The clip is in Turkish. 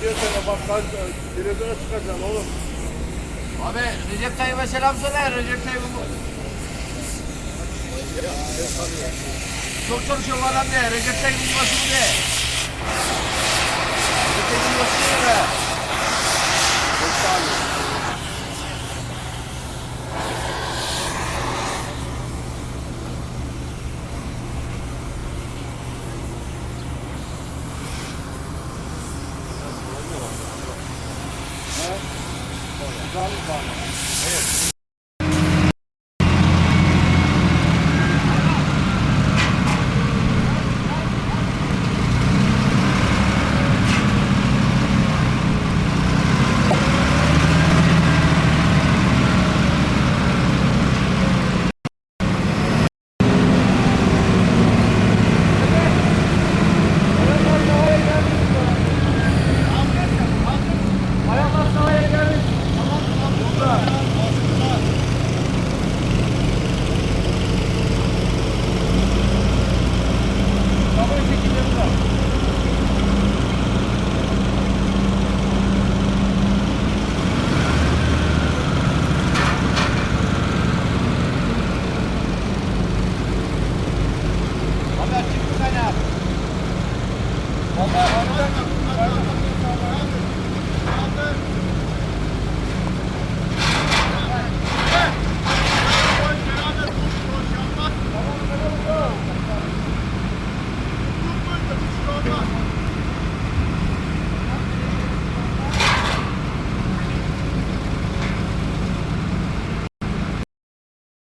Sene bak kaç televizyona çıkacaksın oğlum. Abi Recep Tayyip'e selam söyle. Recep Tayyip'e. Çok çalışıyor bu adam diye. Recep Tayyip'in yuvası bu diye. Recep Tayyip'in yuvası diye be. Çok sağ olun. He? Güzel bir bağlı. Evet. Vallahi harbiden yok.